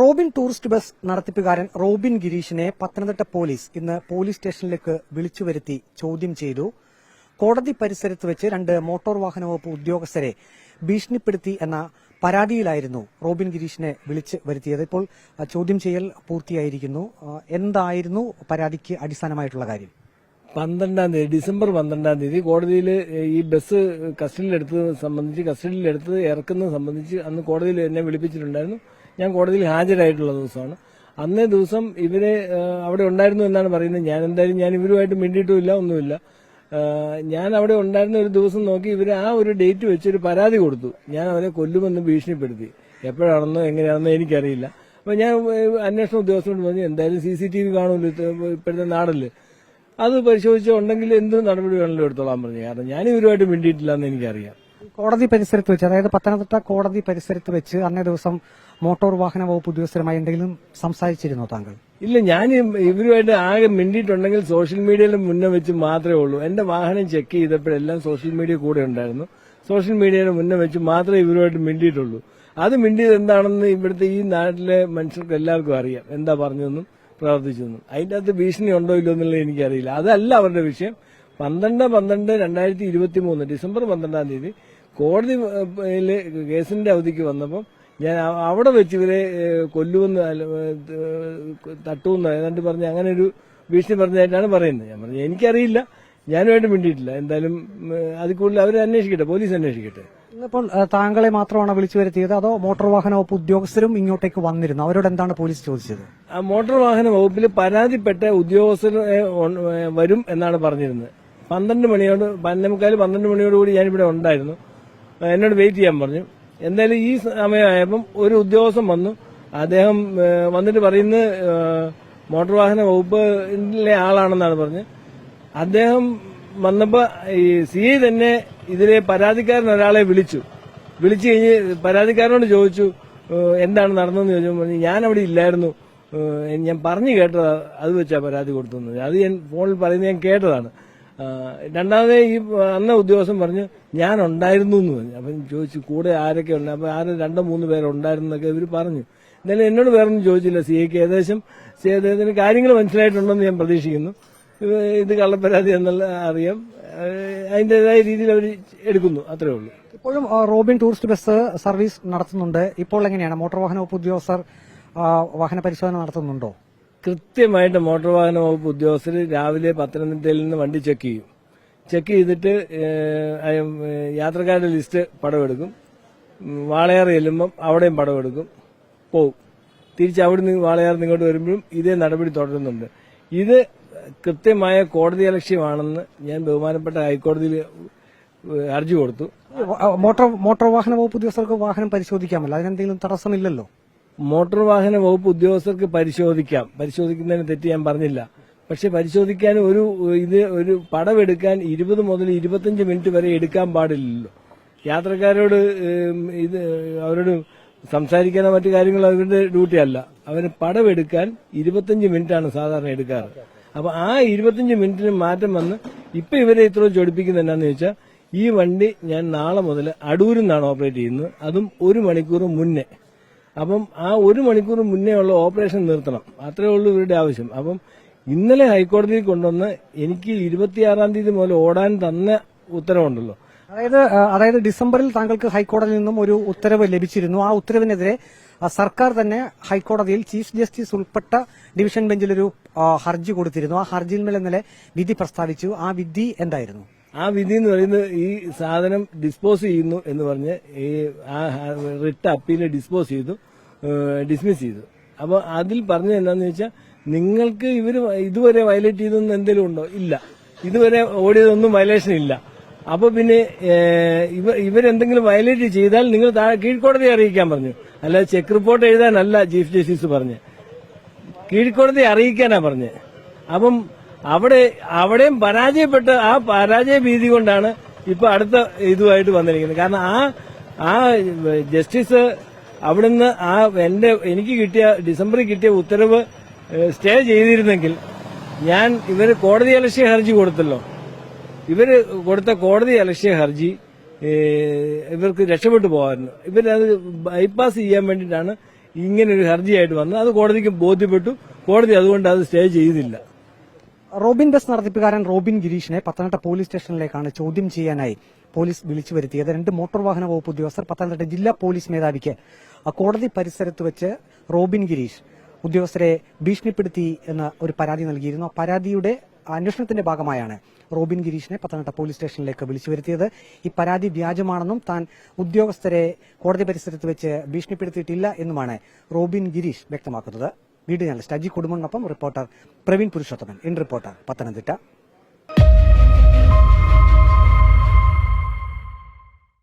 Robin tourist bus നടത്തിപ്പുകാരൻ Robin ഗിരീഷിനെ Pathanamthitta police ഇന്ന് പോലീസ് സ്റ്റേഷനിലേക്ക് വിളിച്ചു വരുത്തി ചോദ്യം ചെയ്തു. കോടതി പരിസരത്ത് വെച്ച് രണ്ട് മോട്ടോർ വാഹന വകുപ്പ് ഉദ്യോഗസ്ഥരെ ഭീഷണിപ്പെടുത്തി എന്ന പരാതിയിലായിരുന്നു റോബിൻ ഗിരീഷിനെ വിളിച്ച് വരുത്തിയത്. ഇപ്പോൾ ചോദ്യം ചെയ്യൽ പൂർത്തിയായിരിക്കുന്നു. എന്തായിരുന്നു പരാതിക്ക് അടിസ്ഥാനമായിട്ടുള്ള കാര്യം? പന്ത്രണ്ടാം തീയതി ഡിസംബർ പന്ത്രണ്ടാം തീയതി കോടതിയിൽ ഈ ബസ് കസ്റ്റഡിയിലെടുത്തത് സംബന്ധിച്ച് കസ്റ്റഡിയിലെടുത്ത് ഇറക്കുന്നത് സംബന്ധിച്ച് അന്ന് കോടതിയിൽ എന്നെ വിളിപ്പിച്ചിട്ടുണ്ടായിരുന്നു. ഞാൻ കോടതിയിൽ ഹാജരായിട്ടുള്ള ദിവസമാണ്. അന്നേ ദിവസം ഇവരെ അവിടെ ഉണ്ടായിരുന്നു എന്നാണ് പറയുന്നത്. ഞാൻ എന്തായാലും ഞാൻ ഇവരുമായിട്ട് മിണ്ടിയിട്ടുമില്ല ഒന്നുമില്ല. ഞാൻ അവിടെ ഉണ്ടായിരുന്ന ഒരു ദിവസം നോക്കി ഇവർ ആ ഒരു ഡേറ്റ് വെച്ച് ഒരു പരാതി കൊടുത്തു. ഞാൻ അവരെ കൊല്ലുമെന്ന് ഭീഷണിപ്പെടുത്തി. എപ്പോഴാണെന്നോ എങ്ങനെയാണെന്നോ എനിക്കറിയില്ല. അപ്പൊ ഞാൻ അന്വേഷണ ഉദ്യോഗസ്ഥരോട് പറഞ്ഞു എന്തായാലും സി സി ടി വി കാണുമല്ലോ ഇപ്പോഴത്തെ നാടല്ലേ അത് പരിശോധിച്ചുണ്ടെങ്കിൽ എന്ത് നടപടി വേണമെങ്കിലും എടുത്തോളാൻ പറഞ്ഞു. കാരണം ഞാൻ ഇവരുമായിട്ട് മിണ്ടിയിട്ടില്ല എന്ന് എനിക്കറിയാം. കോടതി പരിസരത്ത് വെച്ച് അതായത് പത്തനംതിട്ട കോടതി പരിസരത്ത് വെച്ച് അന്നേ ദിവസം മോട്ടോർ വാഹന വകുപ്പ് ഉദ്യോഗസ്ഥരുമായി എന്തെങ്കിലും സംസാരിച്ചിരുന്നോ താങ്കൾ? ഇല്ല ഞാൻ ഇവരുമായിട്ട് ആകെ മിണ്ടിയിട്ടുണ്ടെങ്കിൽ സോഷ്യൽ മീഡിയയിൽ മുന്നേ വെച്ച് മാത്രമേ ഉള്ളൂ. എന്റെ വാഹനം ചെക്ക് ചെയ്തപ്പോഴെല്ലാം സോഷ്യൽ മീഡിയ കൂടെ ഉണ്ടായിരുന്നു. സോഷ്യൽ മീഡിയയുടെ മുന്നേ വെച്ച് മാത്രമേ ഇവരുമായിട്ട് മിണ്ടിയിട്ടുള്ളൂ. അത് മിണ്ടിയത് എന്താണെന്ന് ഇവിടുത്തെ ഈ നാട്ടിലെ മനുഷ്യർക്ക് എല്ലാവർക്കും അറിയാം. എന്താ പറഞ്ഞതെന്നും പ്രവർത്തിച്ചതെന്നും അതിന്റെ അകത്ത് ഭീഷണി ഉണ്ടോ ഇല്ലോ എന്നുള്ളത് എനിക്കറിയില്ല. അതല്ല അവരുടെ വിഷയം. പന്ത്രണ്ട് പന്ത്രണ്ട് രണ്ടായിരത്തി ഇരുപത്തി മൂന്ന് ഡിസംബർ പന്ത്രണ്ടാം തീയതി കോടതി കേസിന്റെ അവധിക്ക് വന്നപ്പം ഞാൻ അവിടെ വെച്ച് ഇവരെ കൊല്ലുമെന്ന് തട്ടുമെന്ന് ഏതാണ്ട് പറഞ്ഞ് അങ്ങനെ ഒരു ഭീഷണി പറഞ്ഞതായിട്ടാണ് പറയുന്നത്. ഞാൻ പറഞ്ഞു എനിക്കറിയില്ല. ഞാനുമായിട്ട് മിണ്ടിയിട്ടില്ല. എന്തായാലും അത് അതിൽ കൂടുതൽ അവർ അന്വേഷിക്കട്ടെ പോലീസ് അന്വേഷിക്കട്ടെ. ഇന്നിപ്പോൾ താങ്കളെ മാത്രമാണ് വിളിച്ചു വരുത്തിയത് അതോ മോട്ടോർ വാഹന വകുപ്പ് ഉദ്യോഗസ്ഥരും ഇങ്ങോട്ടേക്ക് വന്നിരുന്നു? അവരോട് എന്താണ് പോലീസ് ചോദിച്ചത്? ആ മോട്ടോർ വാഹന വകുപ്പിൽ പരാതിപ്പെട്ട ഉദ്യോഗസ്ഥർ വരും എന്നാണ് പറഞ്ഞിരുന്നത്. പന്ത്രണ്ട് മണിയോട് പന്നമുക്കാൽ പന്ത്രണ്ട് മണിയോടുകൂടി ഞാനിവിടെ ഉണ്ടായിരുന്നു. എന്നോട് വെയിറ്റ് ചെയ്യാൻ പറഞ്ഞു. എന്തായാലും ഈ സമയമായപ്പം ഒരു ഉദ്യോഗസ്ഥൻ വന്നു. അദ്ദേഹം വന്നിട്ട് പറയുന്നത് മോട്ടോർ വാഹന വകുപ്പിലെ ആളാണെന്നാണ് പറഞ്ഞ് അദ്ദേഹം വന്നപ്പോ ഈ സി ഐ തന്നെ ഇതിലെ പരാതിക്കാരൻ ഒരാളെ വിളിച്ചു. വിളിച്ചു കഴിഞ്ഞ് പരാതിക്കാരനോട് ചോദിച്ചു എന്താണ് നടന്നതെന്ന് ചോദിച്ചു പറഞ്ഞു ഞാൻ അവിടെ ഇല്ലായിരുന്നു ഞാൻ പറഞ്ഞു കേട്ടതാ അത് വെച്ചാ പരാതി കൊടുത്തു അത് ഞാൻ ഫോണിൽ പറയുന്നത് ഞാൻ കേട്ടതാണ്. രണ്ടാമത് ഈ അന്ന ഉദ്യോഗസ്ഥൻ പറഞ്ഞു ഞാൻ ഉണ്ടായിരുന്നു എന്ന് പറഞ്ഞു. അപ്പം ചോദിച്ചു കൂടെ ആരൊക്കെ ഉണ്ട്? അപ്പൊ ആരും രണ്ടോ മൂന്ന് പേരുണ്ടായിരുന്നു എന്നൊക്കെ ഇവർ പറഞ്ഞു. എന്തായാലും എന്നോട് വേറൊന്നും ചോദിച്ചില്ല. സി ഐക്ക് ഏകദേശം സി അദ്ദേഹത്തിന് കാര്യങ്ങൾ മനസ്സിലായിട്ടുണ്ടെന്ന് ഞാൻ പ്രതീക്ഷിക്കുന്നു. ഇത് കള്ളപ്പരാതി എന്നുള്ള അറിയാം. അതിന്റെതായ രീതിയിൽ അവർ എടുക്കുന്നു. അത്രേ ഉള്ളൂ. ഇപ്പോഴും റോബിൻ ടൂറിസ്റ്റ് ബസ് സർവീസ് നടത്തുന്നുണ്ട്. ഇപ്പോൾ എങ്ങനെയാണ്? മോട്ടോർ വാഹന വകുപ്പ് ഉദ്യോഗസ്ഥർ വാഹന പരിശോധന നടത്തുന്നുണ്ടോ? കൃത്യമായിട്ട് മോട്ടോർ വാഹന വകുപ്പ് ഉദ്യോഗസ്ഥർ രാവിലെ പത്തനംതിട്ടയിൽ നിന്ന് വണ്ടി ചെക്ക് ചെയ്യും. ചെക്ക് ചെയ്തിട്ട് യാത്രക്കാരുടെ ലിസ്റ്റ് പടമെടുക്കും. വാളയാർ ചെല്ലുമ്പം അവിടെയും പടമെടുക്കും. പോവും. തിരിച്ച് അവിടെ നിന്ന് വാളയാർ ഇങ്ങോട്ട് വരുമ്പോഴും ഇതേ നടപടി തുടരുന്നുണ്ട്. ഇത് കൃത്യമായ കോടതി അലക്ഷ്യമാണെന്ന് ഞാൻ ബഹുമാനപ്പെട്ട ഹൈക്കോടതിയിൽ ഹർജി കൊടുത്തു. മോട്ടോർ മോട്ടോർ വാഹന വകുപ്പ് ഉദ്യോഗസ്ഥർക്ക് വാഹനം പരിശോധിക്കാമല്ലോ. അതിനെന്തെങ്കിലും തടസ്സമില്ലല്ലോ? മോട്ടോർ വാഹന വകുപ്പ് ഉദ്യോഗസ്ഥർക്ക് പരിശോധിക്കാം. പരിശോധിക്കുന്നതിന് തെറ്റ് ഞാൻ പറഞ്ഞില്ല. പക്ഷെ പരിശോധിക്കാൻ ഒരു ഇത് ഒരു പടവെടുക്കാൻ ഇരുപത് മുതൽ ഇരുപത്തഞ്ച് മിനിറ്റ് വരെ എടുക്കാൻ പാടില്ലല്ലോ. യാത്രക്കാരോട് ഇത് അവരോട് സംസാരിക്കാനോ മറ്റു കാര്യങ്ങളോ അവരുടെ ഡ്യൂട്ടി അല്ല. അവന് പടവെടുക്കാൻ ഇരുപത്തഞ്ച് മിനിറ്റാണ് സാധാരണ എടുക്കാറ്. അപ്പൊ ആ ഇരുപത്തഞ്ച് മിനിറ്റിന് മാറ്റം വന്ന് ഇപ്പൊ ഇവരെ ഇത്രയും ചൊടിപ്പിക്കുന്ന എന്നാന്ന് ചോദിച്ചാൽ ഈ വണ്ടി ഞാൻ നാളെ മുതൽ അടൂരിൽ നിന്നാണ് ഓപ്പറേറ്റ് ചെയ്യുന്നത്. അതും ഒരു മണിക്കൂർ മുന്നേ. അപ്പം ആ ഒരു മണിക്കൂർ മുന്നേ ഉള്ള ഓപ്പറേഷൻ നിർത്തണം. അത്രേ ഉള്ളൂ ഇവരുടെ ആവശ്യം. അപ്പം ഇന്നലെ ഹൈക്കോടതിയിൽ കൊണ്ടുവന്ന് എനിക്ക് ഇരുപത്തിയാറാം തീയതി മുതൽ ഓടാൻ തന്ന ഉത്തരവുണ്ടല്ലോ. അതായത് അതായത് ഡിസംബറിൽ താങ്കൾക്ക് ഹൈക്കോടതിയിൽ നിന്നും ഒരു ഉത്തരവ് ലഭിച്ചിരുന്നു. ആ ഉത്തരവിനെതിരെ സർക്കാർ തന്നെ ഹൈക്കോടതിയിൽ ചീഫ് ജസ്റ്റിസ് ഉൾപ്പെട്ട ഡിവിഷൻ ബെഞ്ചിൽ ഒരു ഹർജി കൊടുത്തിരുന്നു. ആ ഹർജിയിന്മേൽ ഇന്നലെ വിധി പ്രസ്താവിച്ചു. ആ വിധി എന്തായിരുന്നു? ആ വിധി എന്ന് പറയുന്നത് ഈ സാധനം ഡിസ്പോസ് ചെയ്യുന്നു എന്ന് പറഞ്ഞ് ഈ ആ റിട്ട് അപ്പീൽ ഡിസ്പോസ് ചെയ്തു ഡിസ്മിസ് ചെയ്തു. അപ്പോൾ അതിൽ പറഞ്ഞത് എന്താണെന്ന് വെച്ചാൽ നിങ്ങൾക്ക് ഇവർ ഇതുവരെ വയലേറ്റ് ചെയ്തെന്ന് എന്തെങ്കിലും ഉണ്ടോ? ഇല്ല. ഇതുവരെ ഓടിയതൊന്നും വയലേഷൻ ഇല്ല. അപ്പോൾ പിന്നെ ഇവ ഇവരെന്തെങ്കിലും വയലേറ്റ് ചെയ്താൽ നിങ്ങൾ കീഴ്ക്കോടതിയെ അറിയിക്കാൻ പറഞ്ഞു. അല്ലാതെ ചെക്ക് റിപ്പോർട്ട് എഴുതാനല്ല ചീഫ് ജസ്റ്റിസ് പറഞ്ഞ്. കീഴ്ക്കോടതിയെ അറിയിക്കാനാ പറഞ്ഞത് അപ്പം അവിടെ അവിടെയും പരാജയപ്പെട്ട് ആ പരാജയ ഭീതി കൊണ്ടാണ് ഇപ്പൊ അടുത്ത ഇതുമായിട്ട് വന്നിരിക്കുന്നത്. കാരണം ആ ആ ജസ്റ്റിസ് അവിടുന്ന് ആ എന്റെ എനിക്ക് കിട്ടിയ ഡിസംബറിൽ കിട്ടിയ ഉത്തരവ് സ്റ്റേ ചെയ്തിരുന്നെങ്കിൽ ഞാൻ ഇവർ കോടതി അലക്ഷ്യ ഹർജി കൊടുത്തല്ലോ. ഇവർ കൊടുത്ത കോടതി അലക്ഷ്യ ഹർജി ഇവർക്ക് രക്ഷപ്പെട്ടു പോകാമായിരുന്നു. ഇവരത് ബൈപ്പാസ് ചെയ്യാൻ വേണ്ടിയിട്ടാണ് ഇങ്ങനെ ഒരു ഹർജിയായിട്ട് വന്നത്. അത് കോടതിക്ക് ബോധ്യപ്പെട്ടു. കോടതി അതുകൊണ്ട് അത് സ്റ്റേ ചെയ്തില്ല. റോബിൻ ബസ് നടത്തിപ്പുകാരൻ റോബിൻ ഗിരീഷിനെ പത്തനംതിട്ട പോലീസ് സ്റ്റേഷനിലേക്കാണ് ചോദ്യം ചെയ്യാനായി പോലീസ് വിളിച്ചു വരുത്തിയത് രണ്ട് മോട്ടോർ വാഹന വകുപ്പ് ഉദ്യോഗസ്ഥർ പത്തനംതിട്ട ജില്ലാ പോലീസ് മേധാവിക്ക് കോടതി പരിസരത്ത് വെച്ച് റോബിൻ ഗിരീഷ് ഉദ്യോഗസ്ഥരെ ഭീഷണിപ്പെടുത്തി എന്ന ഒരു പരാതി നൽകിയിരുന്നു. ആ പരാതിയുടെ അന്വേഷണത്തിന്റെ ഭാഗമായാണ് റോബിൻ ഗിരീഷിനെ പത്തനംതിട്ട പോലീസ് സ്റ്റേഷനിലേക്ക് വിളിച്ചു വരുത്തിയത് ഈ പരാതി വ്യാജമാണെന്നും താൻ ഉദ്യോഗസ്ഥരെ കോടതി പരിസരത്ത് വെച്ച് ഭീഷണിപ്പെടുത്തിയിട്ടില്ല എന്നുമാണ് റോബിൻ ഗിരീഷ് വ്യക്തമാക്കുന്നത്. Video journalist Aji കുടുംബനൊപ്പം reporter Praveen Purushothaman in reporter Pathanamthitta